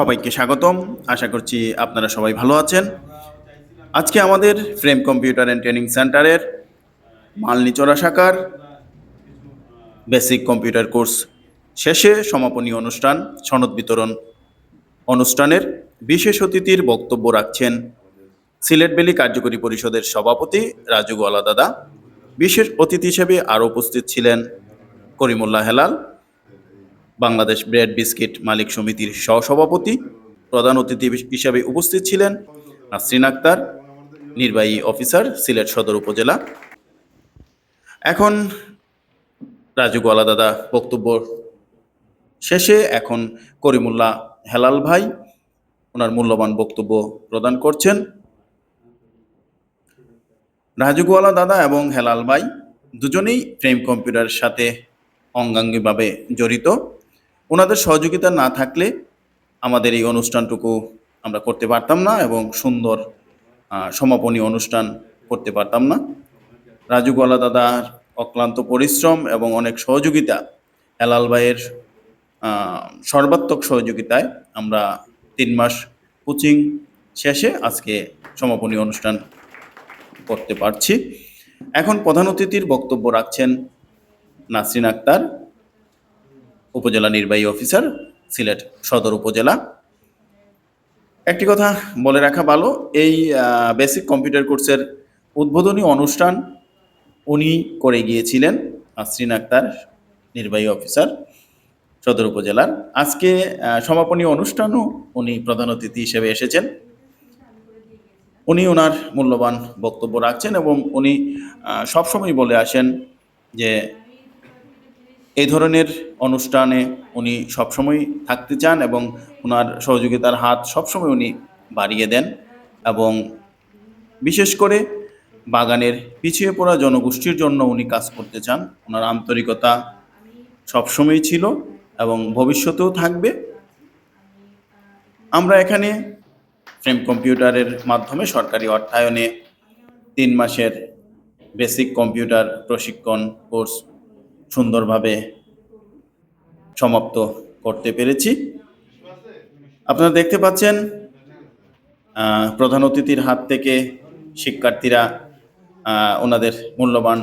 সবাইকে স্বাগতম। আশা করছি আপনারা সবাই ভালো আছেন। আজকে আমাদের ফ্রেম কম্পিউটার অ্যান্ড ট্রেনিং সেন্টারের মালনিচড়া শাখার বেসিক কম্পিউটার কোর্স শেষে সমাপনী অনুষ্ঠান, সনদ বিতরণ অনুষ্ঠানের বিশেষ অতিথির বক্তব্য রাখছেন সিলেট ভ্যালি কার্যকরী পরিষদের সভাপতি রাজু গোয়ালা দাদা। বিশেষ অতিথি হিসেবে আরও উপস্থিত ছিলেন করিমুল্লাহ হেলাল। বাংলাদেশ ব্রেড বিস্কিট মালিক সমিতির সহসভাপতি, প্রধান অতিথি হিসাবে উপস্থিত ছিলেন নাসরিন আক্তার, নির্বাহী অফিসার, সিলেট সদর উপজেলা। এখন রাজু গোয়ালা দাদা, বক্তব্য শেষে এখন করিমুল্লাহ হেলাল ভাই, ওনার মূল্যবান বক্তব্য প্রদান করছেন। রাজু গোয়ালা দাদা এবং হেলাল ভাই দুজনেই ফ্রেম কম্পিউটারের সাথে অঙ্গাঙ্গিভাবে জড়িত। ওনাদের সহযোগিতা না থাকলে আমাদের এই অনুষ্ঠানটুকু আমরা করতে পারতাম না এবং সুন্দর সমাপনী অনুষ্ঠান করতে পারতাম না। রাজু গোয়ালা দাদার অক্লান্ত পরিশ্রম এবং অনেক সহযোগিতা হেলাল ভাইয়ের সর্বাত্মক সহযোগিতায় আমরা তিন মাস কোচিং শেষে আজকে সমাপনী অনুষ্ঠান করতে পারছি। এখন প্রধান অতিথির বক্তব্য রাখছেন নাসরিন আক্তার। উপজেলা নির্বাহী অফিসার, সিলেট সদর উপজেলা। একটি কথা বলে রাখা ভালো, এই বেসিক কম্পিউটার কোর্সের উদ্বোধনী অনুষ্ঠান উনি করে গিয়েছিলেন নাসরিন আক্তার, নির্বাহী অফিসার, সদর উপজেলার। আজকে সমাপনী অনুষ্ঠানও উনি প্রধান অতিথি হিসেবে এসেছেন। উনি ওনার মূল্যবান বক্তব্য রাখছেন এবং উনি সবসময় বলে আসেন যে এই ধরনের অনুষ্ঠানে উনি সবসময় থাকতে চান এবং ওনার সহযোগিতার হাত সবসময় উনি বাড়িয়ে দেন এবং বিশেষ করে বাগানের পিছিয়ে পড়া জনগোষ্ঠীর জন্য উনি কাজ করতে চান। ওনার আন্তরিকতা সবসময় ছিল এবং ভবিষ্যতেও থাকবে। আমরা এখানে ফ্রেম কম্পিউটারের মাধ্যমে সরকারি অর্থায়নে তিন মাসের বেসিক কম্পিউটার প্রশিক্ষণ কোর্স সুন্দরভাবে সমাপ্ত করতে পেরেছি। আপনারা দেখতে পাচ্ছেন প্রধান অতিথির হাত থেকে শিক্ষার্থীরা ওনাদের মূল্যবান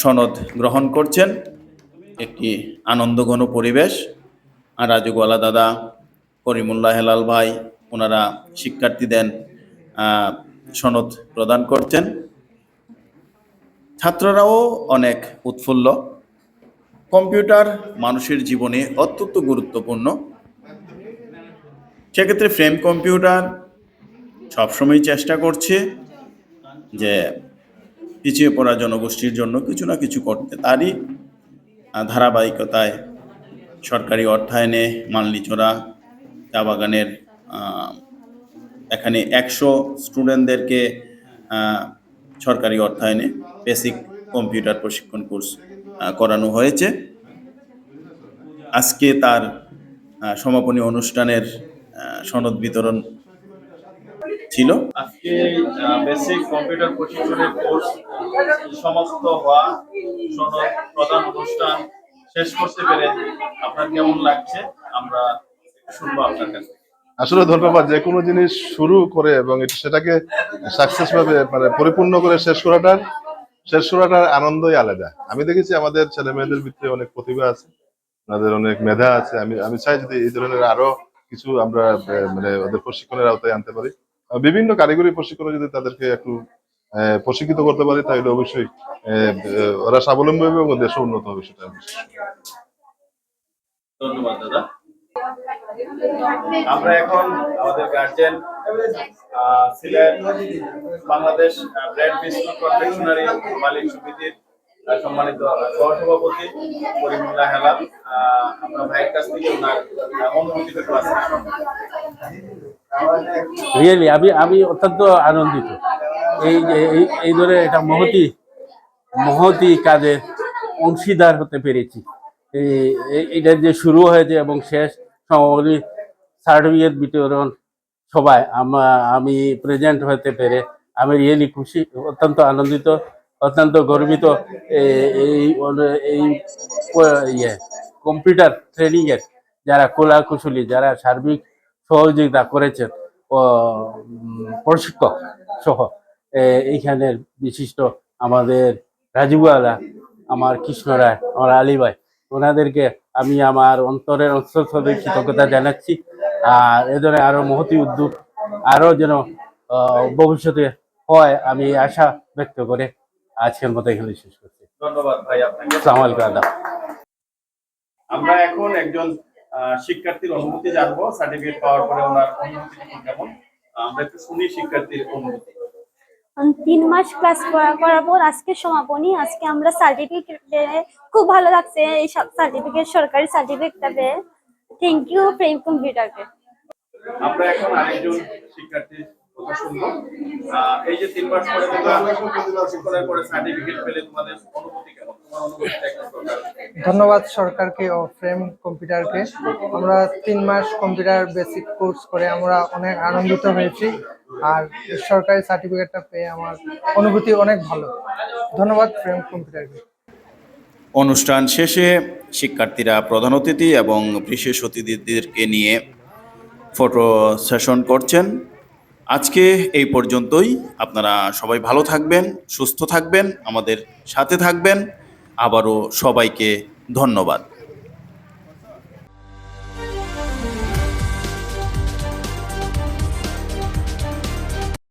সনদ গ্রহণ করছেন। একটি আনন্দঘন পরিবেশ। আর রাজুগোয়ালা দাদা, করিমুল্লাহ হেলাল ভাই, ওনারা শিক্ষার্থীদের সনদ প্রদান করছেন। ছাত্ররাও অনেক উৎফুল্ল। কম্পিউটার মানুষের জীবনে অত্যন্ত গুরুত্বপূর্ণ। সেক্ষেত্রে ফ্রেম কম্পিউটার সবসময় চেষ্টা করছে যে পিছিয়ে পড়া জনগোষ্ঠীর জন্য কিছু না কিছু করতে। তারই ধারাবাহিকতায় সরকারি অর্থায়নে মালনিচড়া চা বাগানের এখানে একশো স্টুডেন্টদেরকে সরকারি অর্থায়নে বেসিক কম্পিউটার প্রশিক্ষণ কোর্স করানো হয়েছে। আজকে তার সমাপনী অনুষ্ঠানের সনদ বিতরণ ছিল। আজকে বেসিক কম্পিউটার প্রশিক্ষণের কোর্স সমাপ্ত হওয়া সনদ প্রধান অনুষ্ঠান শেষ করতে পেরে আপনার কেমন লাগছে? আমরা শুনব আপনার কাছে। আসলে ধন্যবাদ যে কোনো জিনিস শুরু করে এবং সেটাকে সাকসেস ভাবে মানে পরিপূর্ণ করে শেষ করাটার শেষ করাটার আনন্দই আলাদা। আমি দেখেছি আমাদের ছেলে মেয়েদের ভিতরে অনেক প্রতিভা আছে তাদের অনেক মেধা আছে। আমি আমি চাই যদি এই ধরনের আরও কিছু আমরা মানে ওদের প্রশিক্ষণের আওতায় আনতে পারি। বিভিন্ন কারিগরি প্রশিক্ষণে যদি তাদেরকে একটু প্রশিক্ষিত করতে পারি, তাহলে অবশ্যই ওরা স্বাবলম্বী হবে এবং দেশও উন্নত হবে সেটা। ধন্যবাদ দাদা। আমরা এখন আমাদের guardian Sylhet, Bangladesh biscuit confectionery মালিক সমিতির সম্মানিত সহসভাপতি হেলাল। ভাইয়ের কাছ থেকে ওনার ক্লাস রিয়েলি আমি আমি অত্যন্ত আনন্দিত। এই এই ধরে এটা মহতি মহতি কাজে অংশীদার হতে পেরেছি। এই এটা যে শুরু হয়েছে এবং শেষ সমাপনী সার্টিফিকেট বিতরণ সবাই, আমা- প্রেজেন্ট হতে পেরে আমি রিয়েলি খুশি, অত্যন্ত আনন্দিত, অত্যন্ত গর্বিত এই এই ইয়ে কম্পিউটার ট্রেনিংয়ের যারা কলা কুশলী যারা সার্বিক সহযোগিতা করেছেন, ও প্রশিক্ষক সহ এইখানের বিশিষ্ট আমাদের রাজুওয়ালা আমার কৃষ্ণ রায়, আমার আলী ভাই। ওনাদেরকে আমি আমার অন্তরের অন্তঃস্থলে কৃতজ্ঞতা জানাচ্ছি। আর এ ধরনের আরও মহতি উদ্যোগ আরও যেন ভবিষ্যতে হয় আমি আশা ব্যক্ত করে আজকের মতো এখানে শেষ করছি। ধন্যবাদ ভাই আপনাকে। আমরা এখন একজন শিক্ষার্থীর অনুভূতি জানব সার্টিফিকেট পাওয়ার পরে ওনার অনুভূতি কেমন? আমরা একটু শুনি শিক্ষার্থীর অনুভূতি। উম, তিন মাস ক্লাস করা- করার পর আজকে সমাপনী আজকে আমরা সার্টিফিকেট পেয়ে খুব ভালো লাগছে এই সার্টিফিকেট সরকারি সার্টিফিকেটটা পেয়ে থ্যাংক ইউ প্রেম কম্পিউটারকে আমরা এখন আরেকজন শিক্ষার্থীর কথা শুনব। এই যে তিন মাস পরে তোমরা পরে সার্টিফিকেট পেলে তোমাদের অনুভূতি কেমন? ধন্যবাদ সরকারকে ও ফ্রেম কম্পিউটারকে আমরা তিন মাস কম্পিউটার বেসিক কোর্স করে আমরা অনেক আনন্দিত হয়েছি। আর সরকারি সার্টিফিকেটটা পেয়ে আমার অনুভূতি অনেক ভালো। ধন্যবাদ ফ্রেম কম্পিউটারকে অনুষ্ঠান শেষে শিক্ষার্থীরা প্রধান অতিথি এবং বিশেষ অতিথিদেরকে নিয়ে ফটো সেশন করছেন। আজকে এই পর্যন্তই। আপনারা সবাই ভালো থাকবেন, সুস্থ থাকবেন, আমাদের সাথে থাকবেন। আবারও সবাইকে ধন্যবাদ।